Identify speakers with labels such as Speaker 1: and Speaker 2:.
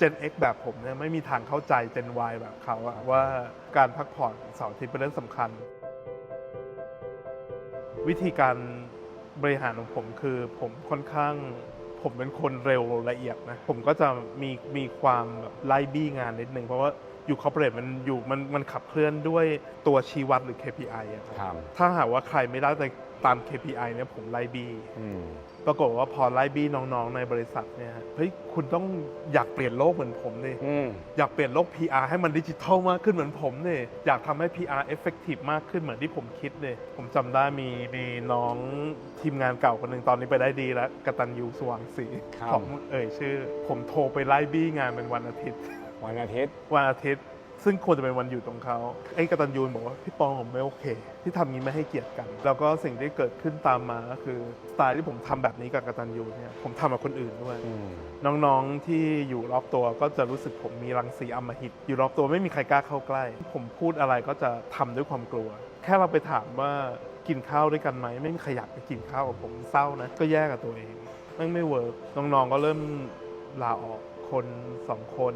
Speaker 1: Gen X แบบผมเนี่ยไม่มีทางเข้าใจ Gen Y แบบเขาอะว่าการพักผ่อนเสาร์อาทิตย์เป็นเรื่องสำคัญ วิธีการบริหารของผมคือผมค่อนข้างผมเป็นคนเร็วละเอียดนะ ผมก็จะมีมีความแบบไล่บี้งานนิดนึง เพราะว่าอยู่คอร์เปอเรทมันอยู่มันมันขับเคลื่อนด้วยตัวชี้วัดหรือ KPI อะครับ
Speaker 2: ครับ
Speaker 1: ถ้าหากว่าใครไม่ได้ ตาม KPI เนี่ยผมไล่บี้
Speaker 2: อืม
Speaker 1: ปรากฏว่าพอไล่บี้น้องๆ ในบริษัทเนี่ยเฮ้ยคุณต้องอยากเปลี่ยนโลกเหมือนผมดิ
Speaker 2: อืม
Speaker 1: อยากเปลี่ยนโลก PR ให้มันดิจิทัลมากขึ้นเหมือนผมเนี่ยอยากทำให้ PR effective มากขึ้นเหมือนที่ผมคิดเลยผมจำได้มีมีน้องทีมงานเก่าคนหนึ่งตอนนี้ไปได้ดีแล้วกตันยูสว่างศรี
Speaker 2: ครับ
Speaker 1: ของเอ่ยชื่อ ผมโทรไปไล่บี้งานเป็นวันอาทิตย์
Speaker 2: วันอาทิตย์
Speaker 1: วันอาทิตย์ ซึ่งควรจะเป็นวันหยุดของเขาไอ้กตันยูนบอกว่าพี่ปองผมไม่โอเค ที่ทำงี้ไม่ให้เกียรติกัน แล้วก็สิ่งที่เกิดขึ้นตามมาก็คือสไตล์ที่ผมทำแบบนี้กับกตันยูเนี่ยผมทำกับคนอื่นด้วย
Speaker 2: อืม
Speaker 1: น้องๆที่อยู่รอบตัวก็จะรู้สึกผมมีรังสีอำมหิต อยู่รอบตัวไม่มีใครกล้าเข้าใกล้ ผมพูดอะไรก็จะทำด้วยความกลัว แค่เราไปถามว่ากินข้าวด้วยกันไหมไม่มีใครอยากไปกินข้าวกับผมเศร้านะก็แยกกับตัวเองไม่งไม่เวิร์กน้องๆก็เริ่มลาออกคนสองคน